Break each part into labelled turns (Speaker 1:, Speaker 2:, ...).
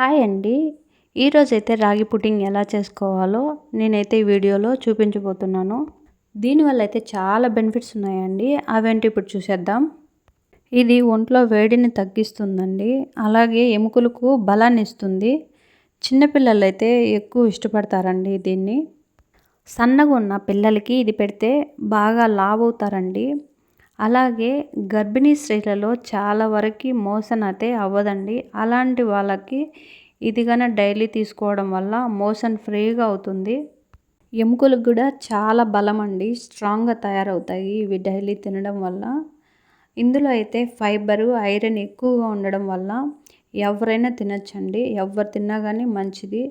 Speaker 1: Hi అండి. ఈరోజైతే రాగి పుడ్డింగ్ ఎలా చేసుకోవాలో నేనైతే ఈ వీడియోలో చూపించబోతున్నాను. దీనివల్ల అయితే చాలా బెనిఫిట్స్ ఉన్నాయండి. అవేంటి ఇప్పుడు చూసేద్దాం. ఇది ఒంట్లో వేడిని తగ్గిస్తుందండి. అలాగే ఎముకలకు బలాన్ని ఇస్తుంది. చిన్నపిల్లలు అయితే ఎక్కువ ఇష్టపడతారండి దీన్ని. సన్నగా ఉన్న పిల్లలకి ఇది పెడితే బాగా లావ్ అవుతారండి అలాగే గర్భిణీ స్త్రీలలో చాలా వరకు మోషన్ అయితే అవ్వదండి. అలాంటి వాళ్ళకి ఇది డైలీ తీసుకోవడం వల్ల మోషన్ ఫ్రీగా అవుతుంది. ఎముకలకు కూడా చాలా బలం అండి స్ట్రాంగ్గా తయారవుతాయి ఇవి డైలీ తినడం వల్ల. ఇందులో అయితే ఫైబరు ఐరన్ ఎక్కువగా ఉండడం వల్ల ఎవరైనా తినచ్చండి. ఎవరు తిన్నా కానీ మంచిది.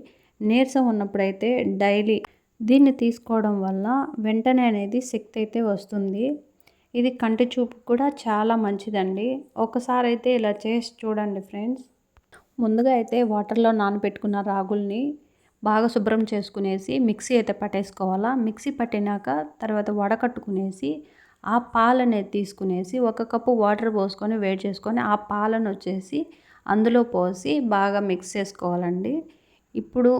Speaker 1: నీరసం ఉన్నప్పుడైతే డైలీ దీన్ని తీసుకోవడం వల్ల వెంటనే అనేది శక్తి అయితే వస్తుంది. ఇది కంటి చూపు కూడా చాలా మంచిదండి. ఒకసారి అయితే ఇలా చేసి చూడండి ఫ్రెండ్స్. ముందుగా అయితే వాటర్లో నానబెట్టుకున్న రాగుల్ని బాగా శుభ్రం చేసుకునేసి మిక్సీ అయితే పట్టేసుకోవాలా? మిక్సీ పట్టినాక తర్వాత వడకట్టుకునేసి ఆ పాలనే తీసుకునేసి ఒక కప్పు వాటర్ పోసుకొని వేడి చేసుకొని ఆ పాలను వచ్చేసి అందులో పోసి బాగా మిక్స్ చేసుకోవాలండి. ఇప్పుడు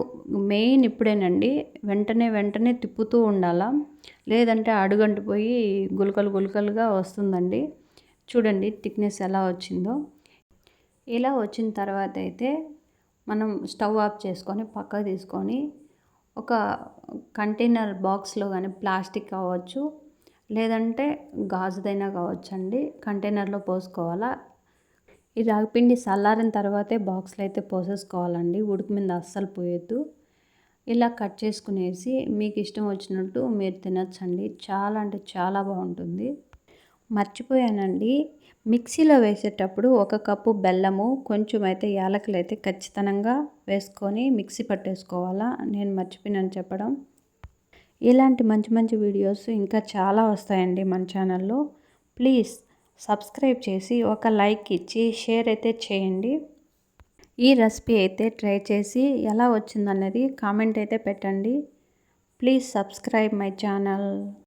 Speaker 1: మెయిన్ ఇప్పుడేనండి వెంటనే వెంటనే తిప్పుతూ ఉండాలా? లేదంటే అడుగంటిపోయి గులకలు గులకలుగా వస్తుందండి. చూడండి థిక్నెస్ ఎలా వచ్చిందో. ఇలా వచ్చిన తర్వాత అయితే మనం స్టవ్ ఆఫ్ చేసుకొని పక్కకు తీసుకొని ఒక కంటైనర్ బాక్స్లో కానీ ప్లాస్టిక్ కావచ్చు లేదంటే గాజుదైనా కావచ్చు అండి కంటైనర్లో పోసుకోవాలా? ఈ రాగిపిండి చల్లారిన తర్వాతే బాక్స్లో అయితే పోసేసుకోవాలండి. ఉడుకు మీద అస్సలు పోయొద్దు. ఇలా కట్ చేసుకునేసి మీకు ఇష్టం వచ్చినట్టు మీరు తినచ్చండి. చాలా అంటే చాలా బాగుంటుంది. మర్చిపోయానండి. మిక్సీలో వేసేటప్పుడు ఒక కప్పు బెల్లము కొంచెం అయితే యాలకులు అయితే ఖచ్చితంగా వేసుకొని మిక్సీ పట్టేసుకోవాలా? నేను మర్చిపోయినాను చెప్పడం. ఇలాంటి మంచి మంచి వీడియోస్ ఇంకా చాలా వస్తాయండి మన ఛానల్లో. ప్లీజ్ సబ్స్క్రైబ్ చేసి ఒక లైక్ ఇచ్చి షేర్ అయితే చేయండి. ఈ రెసిపీ అయితే ట్రై చేసి ఎలా వచ్చిందనేది కామెంట్ అయితే పెట్టండి. Please subscribe my channel.